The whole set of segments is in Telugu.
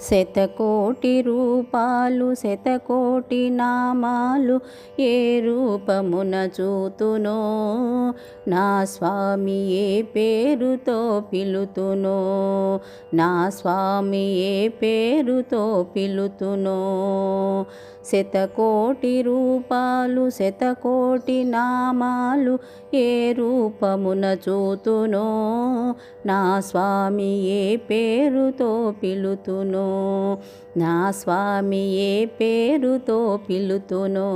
శతకోటి రూపాలు శతకోటి నామాలు ఏ రూపమున చూతునో? నా స్వామి ఏ పేరుతో పిలుతునో? నా స్వామి ఏ పేరుతో పిలుతునో? శతకోటి రూపాలు శతకోటి నామాలు ఏ రూపమున చూతునో నా స్వామి ఏ పేరుతో పిలుతునో నా స్వామి ఏ పేరుతో పిలుతునో.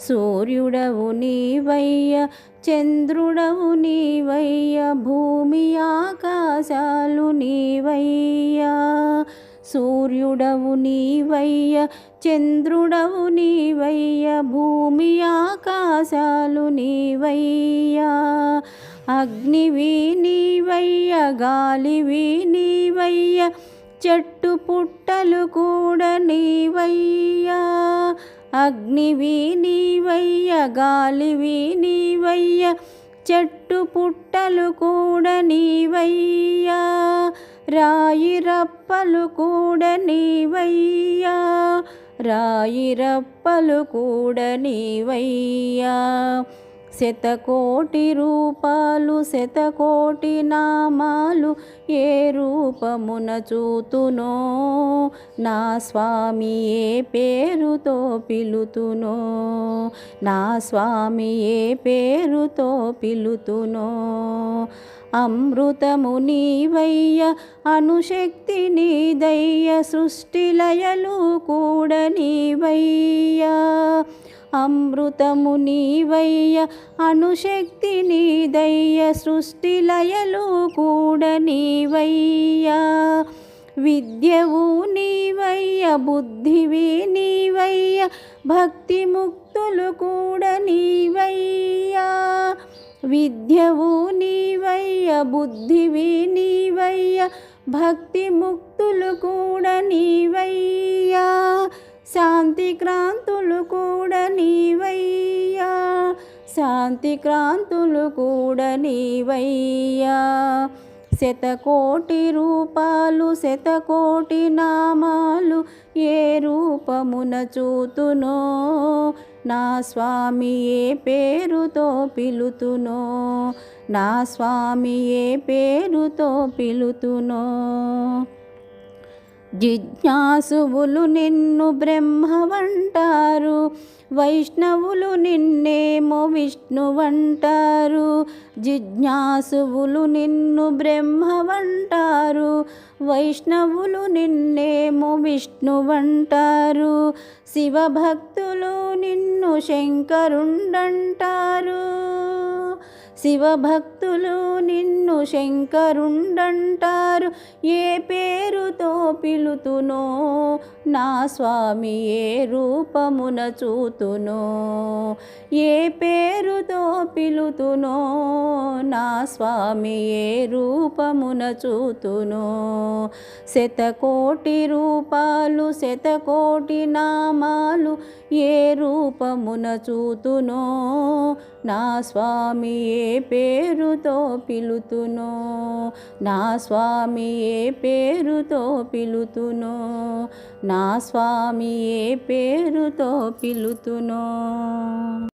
సూర్యుడవు నీవయ్య చంద్రుడవు నీవయ్య భూమి ఆకాశాలు నీవయ్యా సూర్యుడవు నీవయ్య చంద్రుడవు నీవయ్య భూమి ఆకాశాలు నీవయ్యా అగ్నివి నీవయ్య గాలివి నీవయ్య చెట్టు పుట్టలు కూడా నీవయ్యా అగ్నివి నీవయ్య గాలివి నీవయ్య చెట్టు పుట్టలు కూడా నీవయ్యా రాయి రప్పలు కూడా నీవయ్యా రాయి రప్పలు కూడా నీవయ్యా. శతకోటి రూపాలు శతకోటి నామాలు ఏ రూపమున చూతునో నా స్వామి ఏ పేరుతో పిలుతునో నా స్వామి ఏ పేరుతో పిలుతునో. అమృతము నీవయ్య అణుశక్తి నీదయ్య సృష్టిలయలు కూడా నీవయ్యా. అమృతము నీవయ్య అణుశక్తి నీదయ్య సృష్టిలయలు కూడా నీవయ్యా. విద్యవు నీవయ్య బుద్ధివి నీవయ్య భక్తి ముక్తులు కూడా నీవయ్యా. విద్యవు నీవయ్య బుద్ధివి నీవయ్య భక్తి ముక్తులు కూడా నీవయ్యా. శాంతి క్రాంతులు కూడా నీవయ్యా. శాంతి క్రాంతులు కూడా నీవయ్యా. శతకోటి రూపాలు శతకోటి నామాలు ఏ రూపమున చూతునో నా స్వామి ఏ పేరుతో పిలుతునో నా స్వామి ఏ పేరుతో పిలుతునో. జిజ్ఞాసువులు నిన్ను బ్రహ్మవంటారు వైష్ణవులు నిన్నేమో విష్ణువంటారు జిజ్ఞాసువులు నిన్ను బ్రహ్మవంటారు వైష్ణవులు నిన్నేమో విష్ణువంటారు శివభక్తులు నిన్ను శంకరుండంటారు. శివభక్తులు నిన్ను శంకరుండంటారు. ఏ పేరుతో పిలుతునో? నా స్వామి ఏ రూపమున చూతునో? ఏ పేరుతో పిలుతునో? నా స్వామి ఏ రూపమున చూతునో? శతకోటి రూపాలు శతకోటి నామాలు ఏ రూపమున చూతునో? నా స్వామి ఏ పేరుతో పిలుతును. నా స్వామి ఏ పేరుతో పిలుతును. నా స్వామి ఏ పేరుతో పిలుతును.